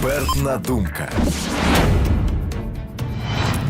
Експертна думка.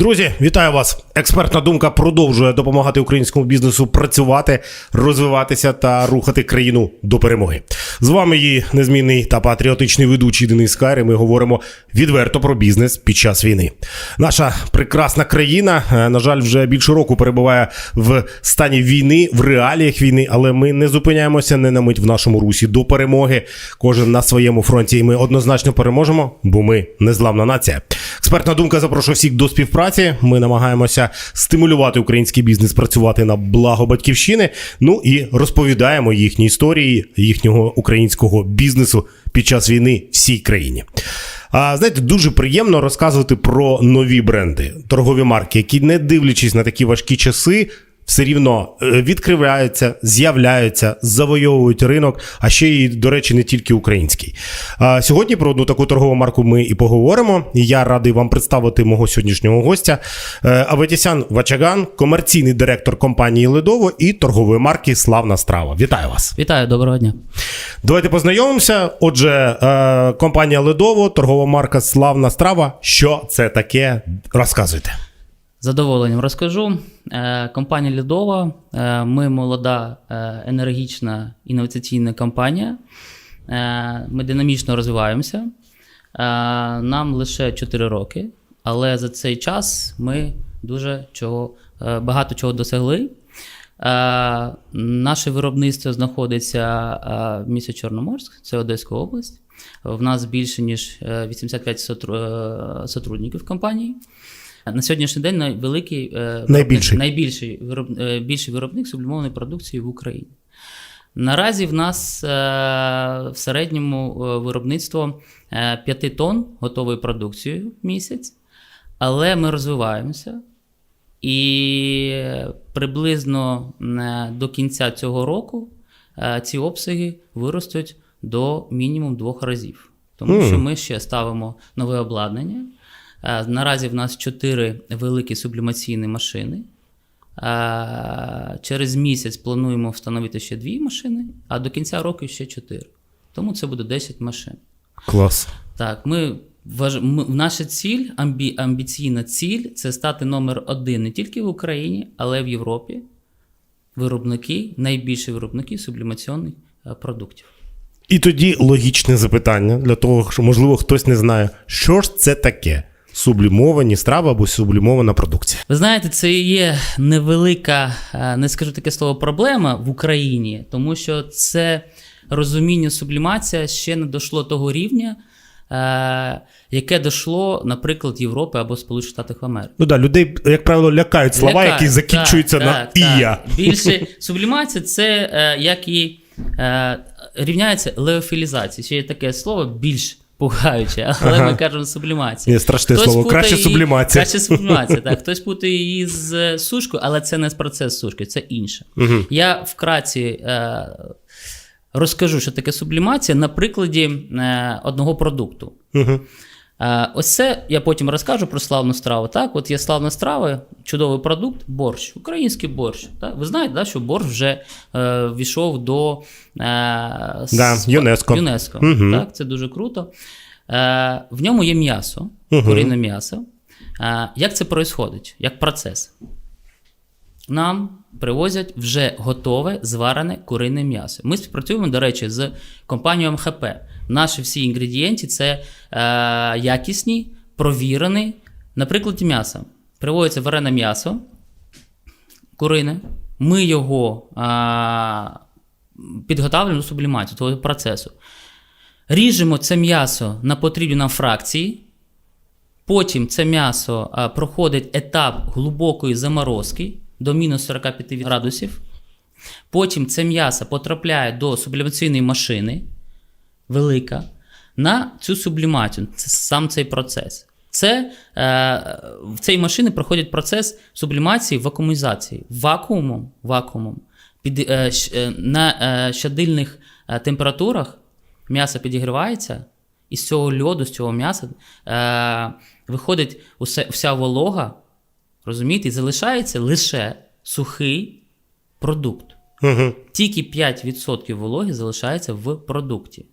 Друзі, вітаю вас! Експертна думка продовжує допомагати українському бізнесу працювати, розвиватися та рухати країну до перемоги. З вами її незмінний та патріотичний ведучий Денис Кар, і Ми говоримо відверто про бізнес під час війни. Наша прекрасна країна, е, на жаль, вже більше року перебуває в стані війни, в реаліях війни, але ми не зупиняємося не на мить в нашому русі до перемоги. Кожен на своєму фронті, і ми однозначно переможемо, бо ми незламна нація. Експертна думка запрошує всіх до співпраці. Ми намагаємося стимулювати український бізнес працювати на благо батьківщини. Ну і розповідаємо їхні історії їхнього українського бізнесу під час війни всій країні. А знаєте, дуже приємно розказувати про нові бренди, торгові марки, які, не дивлячись на такі важкі часи, все рівно е, відкриваються, з'являються, завойовують ринок, а ще й, до речі, не тільки український. А сьогодні про одну таку торгову марку ми і поговоримо. І я радий вам представити мого сьогоднішнього гостя Е, Аветісян Вачаган, комерційний директор компанії Ледово і торгової марки Славна Страва. Вітаю вас! Вітаю, доброго дня. Давайте познайомимося. Отже, е, компанія Ледово, торгова марка Славна Страва. Що це таке? Розказуйте. Задоволенням розкажу. Е, Компанія Лідова. е, Ми молода, е, енергічна інноваційна компанія. Ми динамічно розвиваємося. Нам лише 4 роки, але за цей час ми дуже чого, багато чого досягли. Наше виробництво знаходиться в місті Чорноморськ, це Одеська область. В нас більше ніж е, 85 е, сотрудників компанії. На сьогоднішній день найвеликий е, Найбільший. найбільший вироб, е, більший виробник сублімованої продукції в Україні. Наразі в нас е, в середньому виробництво е, 5 тонн готової продукції в місяць, але ми розвиваємося. І приблизно до кінця цього року ці обсяги виростуть до мінімум двох разів. Тому Мгм. що ми ще ставимо нове обладнання. Е, Наразі в нас чотири великі сублімаційні машини. Е, Через місяць плануємо встановити ще дві машини, а до кінця року ще чотири. Тому це буде 10 машин. Клас. Так, ми, наша ціль, амбі... амбіційна ціль це стати номер один не тільки в Україні, але й в Європі. Виробники, найбільші виробники сублімаційних е, продуктів. І тоді логічне запитання для того, що можливо хтось не знає, що ж це таке сублімовані страви або сублімована продукція. Ви знаєте, це є невелика, е, не скажу таке слово, проблема в Україні, тому що це розуміння сублімація ще не дійшло того рівня, е, яке дійшло, наприклад, Європи або Сполучених Штатів Америки. Ну да, людей, як правило, лякають слова, Лякають, які закінчуються так, на так, і так. Більше сублімація це е, як і рівняється леофілізація. Ще є таке слово більш пугаюче, але Ага. ми кажемо сублімація. Ні, страшне Хтось слово. Краще її- сублімація. Краще сублімація, так. Хтось путає її з сушкою, але це не процес сушки, це інше. Угу. Я вкратці е, розкажу, що таке сублімація на прикладі е, одного продукту. Угу. Е, Ось це я потім розкажу про славну страву. Так, от є славна страва, чудовий продукт, борщ, український борщ. Так? Ви знаєте, да, що борщ вже е, війшов до е, с- Да, ЮНЕСКО. ЮНЕСКО. Мгм. Так, це дуже круто. Е, в ньому є м'ясо, Мгм. куріне м'ясо. Е, як це відбувається? Як процес? Нам привозять вже готове зварене курине м'ясо. Ми співпрацюємо, до речі, з компанією МХП. Наші всі інгредієнти це е, якісні, провірені. Наприклад, м'ясо. Приводиться варене м'ясо, курине. Ми його а, підготовлюємо до сублімації, того процесу. Ріжемо це м'ясо на потрібні нам фракції. Потім це м'ясо а, проходить етап глибокої заморозки до мінус 45 градусів. Потім це м'ясо потрапляє до сублімаційної машини, велика, на цю сублімацію. Це сам цей процес. Це, е, в цій машині проходить процес сублімації вакуумізації. Вакуумом, вакуумом під, е, е, на е, щадильних е, температурах м'ясо підігрівається, і з цього льоду, з цього м'яса е, виходить усе, вся волога, розумієте, і залишається лише сухий продукт. Угу. Тільки 5% вологи залишається в продукті.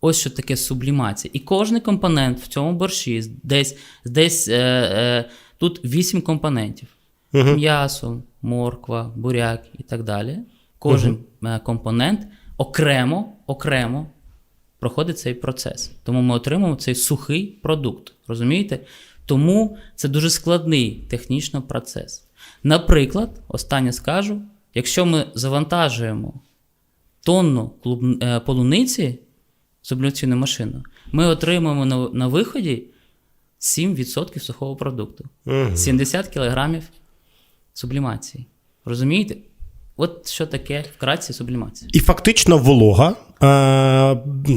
Ось що таке сублімація. І кожен компонент в цьому борщі, десь, десь е, е, тут 8 компонентів: м'ясо, морква, буряк і так далі. Кожен е, компонент окремо, окремо проходить цей процес. Тому ми отримуємо цей сухий продукт. Розумієте? Тому це дуже складний технічно процес. Наприклад, останнє скажу: якщо ми завантажуємо тонну е, полуниці сублімаційну машину, ми отримуємо на, на виході 7% сухого продукту, 70 кг сублімації. Розумієте? От що таке вкратці сублімація. І фактично волога,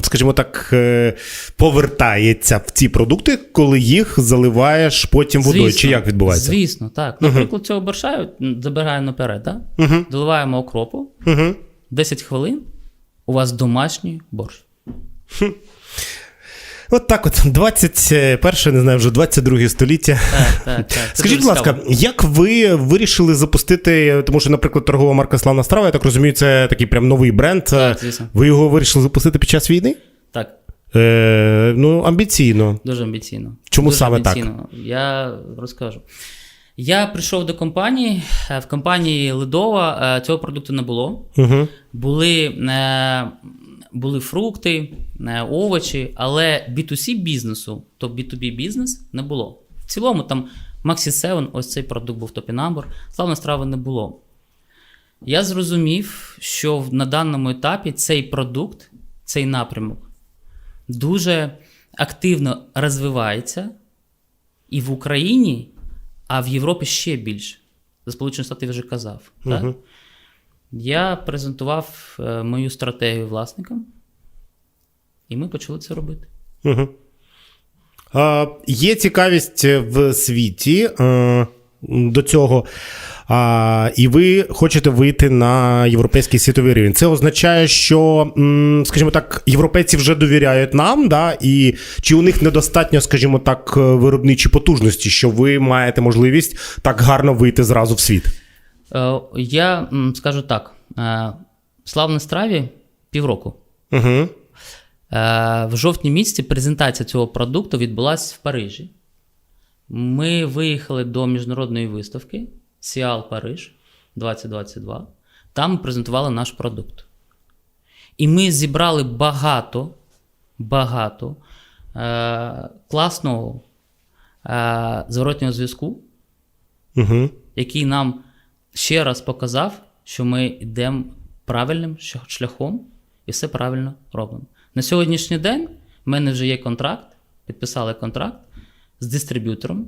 скажімо так, е, повертається в ці продукти, коли їх заливаєш потім водою. Чи як відбувається? Звісно, так. Наприклад, цього борща забираємо наперед, так? Угу. доливаємо окропу, Угу. 10 хвилин, у вас домашній борщ. От так от, 21, не знаю, вже 22 століття. Так, так, так. Скажіть, будь ласка, як ви вирішили запустити, тому що, наприклад, торгова марка Славна страва, я так розумію, це такий прям новий бренд. Так, звісно. Ви його вирішили запустити під час війни? Так, Е, ну, амбіційно. дуже амбіційно. Чому дуже саме так? амбіційно. Я розкажу. Я прийшов до компанії. е, В компанії Ледова цього продукту не було. Угу. Були, е, були фрукти, е, овочі, але B2C бізнесу, то B2B бізнес не було. В цілому там Maxi 7, ось цей продукт був топінамбур, славна страва не було. Я зрозумів, що на даному етапі цей продукт, цей напрямок дуже активно розвивається і в Україні, а в Європі ще більше. За Сполучені Штати вже казав. Так? Я презентував е, мою стратегію власникам, і ми почали це робити. Угу. А, є цікавість в світі е, до цього. А, і ви хочете вийти на європейський світовий рівень. Це означає, що, скажімо так, європейці вже довіряють нам, да? і чи у них недостатньо, скажімо так, виробничі потужності, що ви маєте можливість так гарно вийти зразу в світ? Е, Я скажу так: е, славна страві півроку. Угу. В жовтні місяці презентація цього продукту відбулася в Парижі. Ми виїхали до міжнародної виставки Сіал Париж 2022. Там презентували наш продукт. І ми зібрали багато, багато е, класного е, зворотнього зв'язку, Угу. який нам ще раз показав, що ми йдемо правильним шляхом і все правильно робимо. На сьогоднішній день в мене вже є контракт, підписали контракт з дистриб'ютором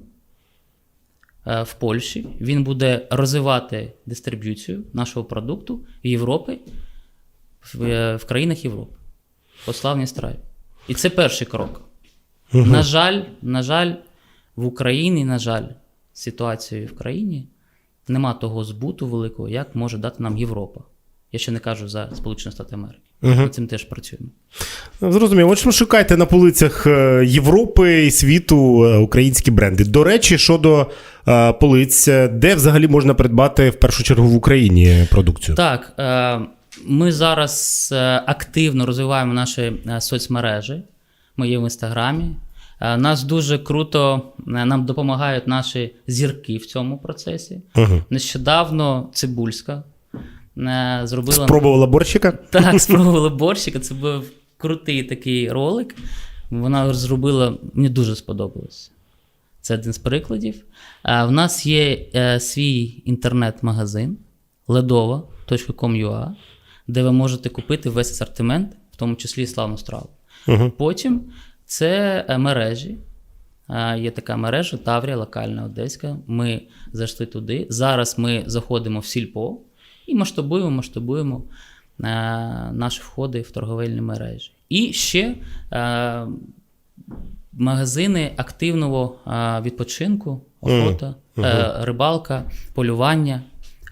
е, в Польщі. Він буде розвивати дистриб'юцію нашого продукту в Європі, в, е, в країнах Європи. По славній страві. І це перший крок. На жаль, на жаль, в Україні, на жаль, ситуацією в країні нема того збуту великого, як може дати нам Європа. Я ще не кажу за Сполучені Штати Америки. Ми цим теж працюємо. Зрозуміло. Отже, шукайте на полицях е, Європи і світу е, українські бренди. До речі, щодо е, полиць, де взагалі можна придбати в першу чергу в Україні продукцію? Так, е, ми зараз активно розвиваємо наші соцмережі. Ми є в інстаграмі. Е, Нас дуже круто е, нам допомагають наші зірки в цьому процесі. Угу. Нещодавно Цибульська е, зробила Спробувала борщика? Так, спробували борщика. Це був крутий такий ролик. Вона зробила, мені дуже сподобалось. Це один з прикладів. В нас є свій інтернет-магазин ledova.com.ua, де ви можете купити весь асортимент, в тому числі славну страву. Угу. Потім це е, мережі. Е, Є така мережа Таврія, локальна одеська. Ми зайшли туди. Зараз ми заходимо в сільпо і масштабуємо, масштабуємо е, наші входи в торговельні мережі. І ще магазини активного відпочинку, охота, е, рибалка, полювання,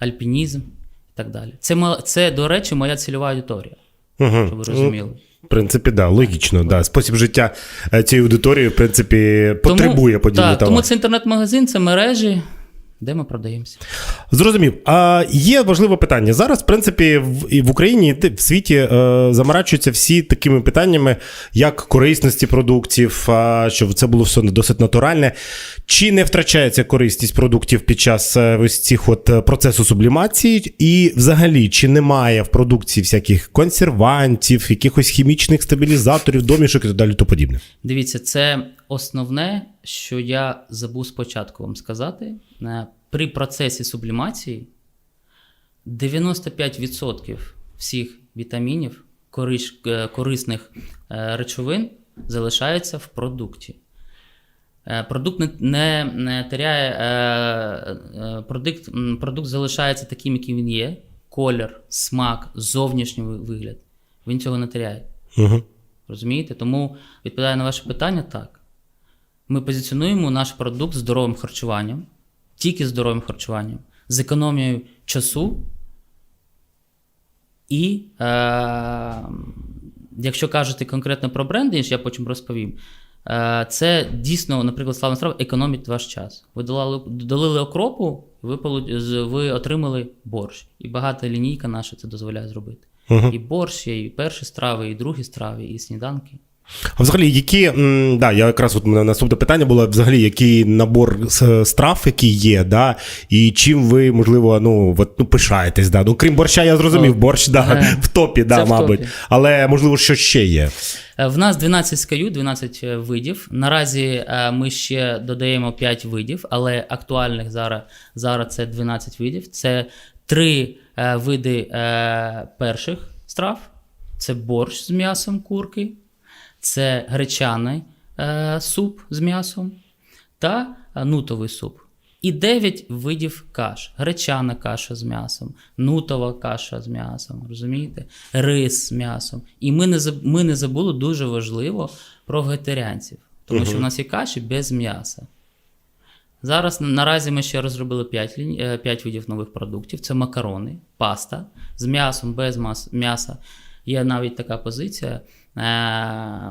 альпінізм і так далі. Це, це, до речі, моя цільова аудиторія, Угу. щоб ви розуміли. В принципі, да, логічно. Да. Спосіб життя е, цієї аудиторії, в принципі, потребує подібного так, товару. тому це інтернет-магазин, це мережі, де ми продаємося. Зрозумів. А є важливе питання. Зараз, в принципі, в, і в Україні і в світі е, заморачуються всі такими питаннями, як корисності продуктів, а, щоб це було все досить натуральне. Чи не втрачається корисність продуктів під час е, ось цих от е, процесу сублімації? І взагалі, чи немає в продукції всяких консервантів, якихось хімічних стабілізаторів, домішок і так далі, то подібне? Дивіться, це основне, що я забув спочатку вам сказати. Е, При процесі сублімації 95% всіх вітамінів, корисних речовин залишаються в продукті. Е, Продукт не, не, не теряє, е, е, продукт, продукт залишається таким, яким він є. Колір, смак, зовнішній вигляд. Він цього не теряє. Угу. Розумієте? Тому відповідаю на ваше питання так. Ми позиціонуємо наш продукт здоровим харчуванням, тільки здоровим харчуванням, з економією часу. І е, якщо кажете конкретно про бренди, я потім розповім. Е, це дійсно, наприклад, славна страва, економить ваш час. Ви долали, долили окропу, ви, ви отримали борщ. І багата лінійка наша це дозволяє зробити. І борщ є, і перші страви, і другі страви, і сніданки. А взагалі, які, м, да, я якраз от мене наступне питання було взагалі, який набор страв, який є, да, і чим ви, можливо, ну, от, ну пишаєтесь, да. Ну, крім борща, я зрозумів, борщ, да, е, в топі, да, це в мабуть. топі. Але можливо, що ще є. Е, В нас 12 SKU, 12 е, видів. Наразі е, ми ще додаємо 5 видів, але актуальних зараз, зараз це 12 видів. Це три е, види перших страв: це борщ з м'ясом курки, це гречаний е, суп з м'ясом та е, нутовий суп. І 9 видів каш: гречана каша з м'ясом, нутова каша з м'ясом, розумієте? Рис з м'ясом. І ми не, ми не забули дуже важливо про вегетаріанців, тому що в нас є каші без м'яса. Зараз наразі ми ще розробили 5, ліній, 5 видів нових продуктів: це макарони, паста з м'ясом, без м'яса. Є навіть така позиція: е-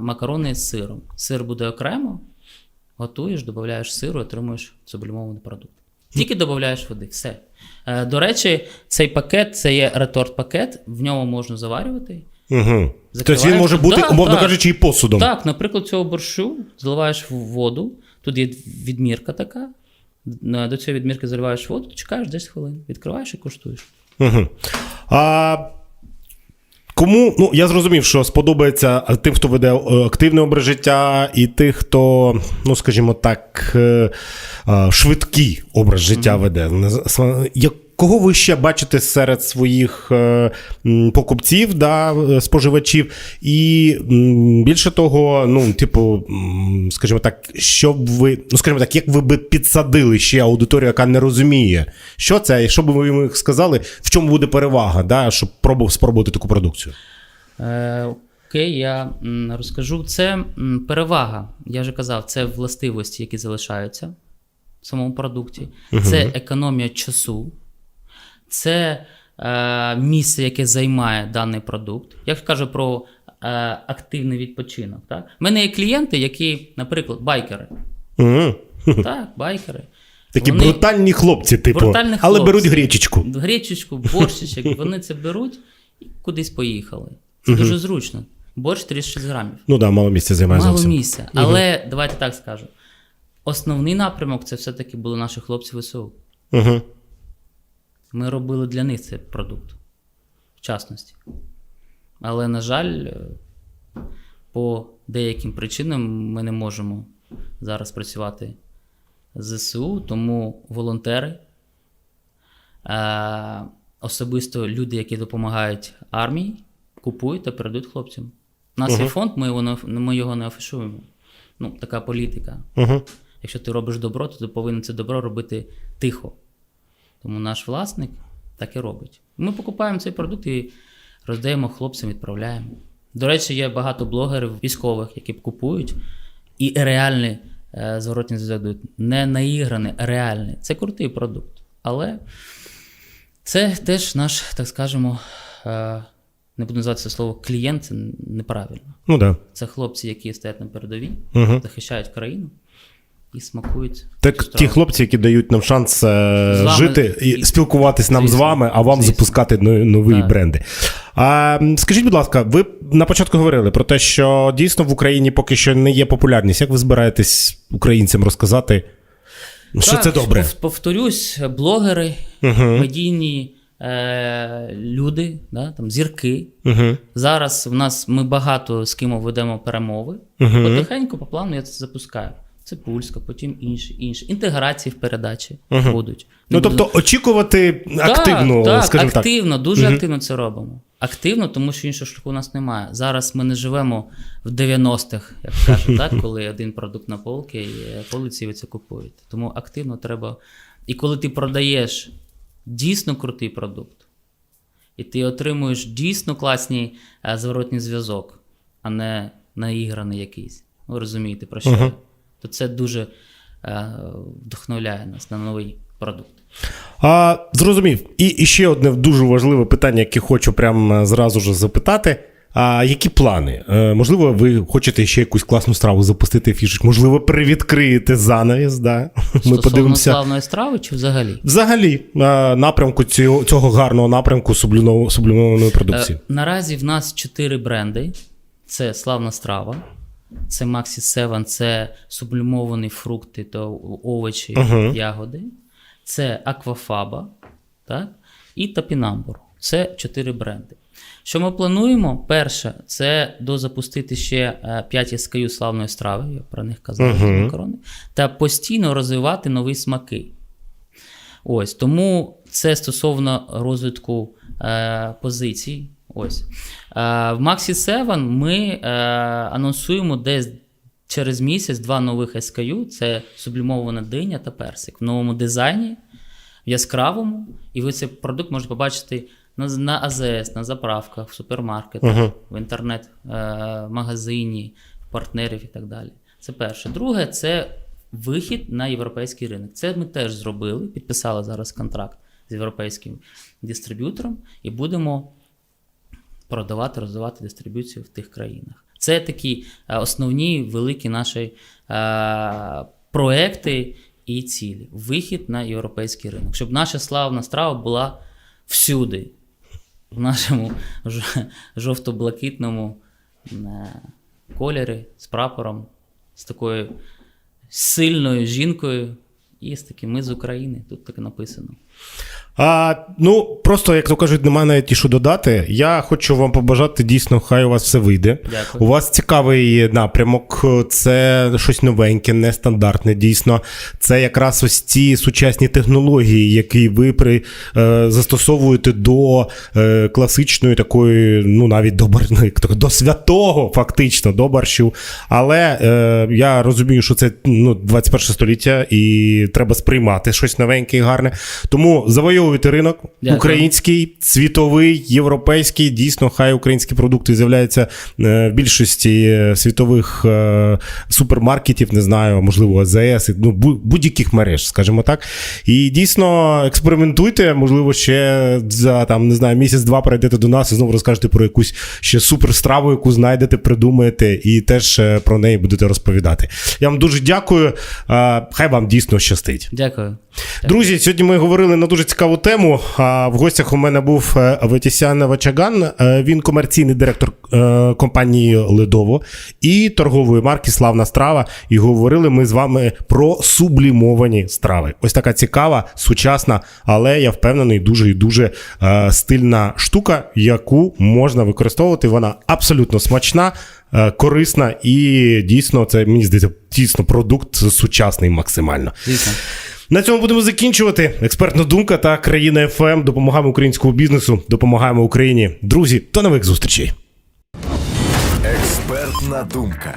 макарони з сиром. Сир буде окремо, готуєш, додаєш сиру, отримуєш сублімований продукт. Тільки додаєш води, все. Е, до речі, цей пакет це є реторт-пакет, в ньому можна заварювати. Угу. Тобто він може бути, Да, умовно так. кажучи, і посудом. Так, наприклад, цього борщу заливаєш в воду, тут є відмірка така. До цієї відмірки заливаєш воду, чекаєш 10 хвилин, відкриваєш і куштуєш. Угу. А, кому, ну я зрозумів, що сподобається тим, хто веде е, активний образ життя, і тих, хто, ну скажімо так, е, е, швидкий образ життя веде. Як, кого ви ще бачите серед своїх е, покупців, да, е, споживачів? І більше того, ну, типу, скажімо так, що б ви, ну скажімо так, як ви би підсадили ще аудиторію, яка не розуміє, що це, і що б ви їм сказали, в чому буде перевага, да, щоб пробував спробувати таку продукцію? Е, окей, я розкажу. Це перевага. Я вже казав, це властивості, які залишаються в самому продукті. Це економія часу, це е, місце, яке займає даний продукт. Я кажу про е, активний відпочинок. Так? У мене є клієнти, які, наприклад, байкери. Угу. Так, байкери. Такі Вони- брутальні хлопці, типу, Брутальні але хлопці. беруть гречечку. Гречечку, борщичок, вони це беруть і кудись поїхали. Це дуже зручно. Борщ 36 грамів. Ну так, да, мало місця займає Мало зовсім. місця. Але давайте так скажу. Основний напрямок це все-таки були наші хлопці ВСУ. Угу. Ми робили для них цей продукт, в частності. Але, на жаль, е, по деяким причинам ми не можемо зараз працювати з ЗСУ, тому волонтери, е, особисто люди, які допомагають армії, купують та передають хлопцям. У нас є фонд, ми його, ми його не афішуємо. Ну, така політика. Угу. Якщо ти робиш добро, то ти повинен це добро робити тихо. Тому наш власник так і робить. Ми покупаємо цей продукт і роздаємо хлопцям, відправляємо. До речі, є багато блогерів військових, які купують і реальний е, зворотні зв'язок дають. Не наіграний, а реальний. Це крутий продукт. Але це теж наш, так скажемо, е, не буду називати це слово клієнт, це неправильно. Ну. Да. Це хлопці, які стоять на передовій, Угу. захищають країну. І смакують. Так ті хлопці, які дають нам шанс е, вами жити і і- спілкуватись нам з вами, а вам звісно. запускати нові Так. бренди. А, скажіть, будь ласка, ви на початку говорили про те, що дійсно в Україні поки що не є популярність. Як ви збираєтесь українцям розказати, що Так, це добре? пов- Повторюсь, блогери, Угу. медійні е, люди, да, там, зірки. Угу. Зараз в нас ми багато з ким ведемо перемови. Мгм. Потихеньку по плану я це запускаю. Це Пульська, потім інші, інші. Інтеграції в передачі Мгм. будуть. Ну Не тобто очікувати активно, так, скажімо так. активно, дуже Мгм. активно це робимо. Активно, тому що іншого шляху у нас немає. Зараз ми не живемо в 90-х, як кажуть, так, коли один продукт на полки і полиці ви це купуєте. Тому активно треба. І коли ти продаєш дійсно крутий продукт, і ти отримуєш дійсно класний е, зворотній зв'язок, а не наіграний якийсь. Ви розумієте, про що Мгм. То це дуже е, вдохновляє нас на новий продукт. А, зрозумів. І, і ще одне дуже важливе питання, яке хочу прямо зразу ж запитати. А які плани? Е, можливо, ви хочете ще якусь класну страву запустити фішечку? Можливо, привідкриєте занавіс, да? Ми подивимося. славної страви чи взагалі? Взагалі, е, напрямку цього, цього гарного напрямку сублімованої продукції. Е, наразі в нас чотири бренди: це славна страва, це Maxi 7, це сублімовані фрукти та овочі, Мгм. ягоди, це Аквафаба так? і Тапінамбур. Це чотири бренди. Що ми плануємо? Перше, це дозапустити ще 5 SKU славної страви, я про них казав, Мгм. макарони, та постійно розвивати нові смаки. Ось тому це стосовно розвитку е, позицій. Ось. Е, в Maxi 7 ми е, анонсуємо десь через місяць два нових SKU: це сублімована диня та персик в новому дизайні, в яскравому. І ви цей продукт можете побачити на, АЗС, на заправках, в супермаркетах, Мгм. в інтернет-магазині, в партнерів і так далі. Це перше. Друге, це вихід на європейський ринок. Це ми теж зробили, підписали зараз контракт з європейським дистриб'ютором і будемо продавати, розвивати дистриб'юцію в тих країнах. Це такі е, основні великі наші е, проекти і цілі. Вихід на європейський ринок, щоб наша славна страва була всюди, в нашому жовто-блакитному е, кольорі з прапором, з такою сильною жінкою і з таким ми з України. Тут таке написано. А, ну, просто, як то кажуть, немає навіть і що додати. Я хочу вам побажати дійсно, хай у вас все вийде. Дякую. У вас цікавий напрямок, це щось новеньке, нестандартне. Дійсно, це якраз ось ці сучасні технології, які ви при, е, застосовуєте до е, класичної такої, ну навіть до, ну, до святого, фактично, до борщу. Але е, я розумію, що це ну, 21 століття і треба сприймати щось новеньке і гарне. Тому завойовуйте ринок Дякую. український, світовий, європейський. Дійсно, хай українські продукти з'являються е, в більшості е, світових е, супермаркетів, не знаю, можливо, АЗС, ну, будь-яких мереж, скажімо так. І дійсно експериментуйте, можливо, ще за там, не знаю, місяць-два перейдете до нас і знову розкажете про якусь ще суперстраву, яку знайдете, придумаєте, і теж про неї будете розповідати. Я вам дуже дякую. Хай вам дійсно щастить. Дякую. Друзі, сьогодні ми говорили на дуже цікаву тему. А в гостях у мене був е, Ветісян Вачаган. Е, Він комерційний директор е, компанії Ледово і торгової марки Славна страва. І говорили ми з вами про сублімовані страви. Ось така цікава, сучасна, але я впевнений, дуже і дуже стильна штука, яку можна використовувати. Вона абсолютно смачна. Корисна і дійсно, це мені здається, дійсно продукт сучасний максимально. Звісно. На цьому будемо закінчувати. Експертна думка та країна ФМ. Допомагаємо українському бізнесу, допомагаємо Україні. Друзі, до нових зустрічей. Експертна думка.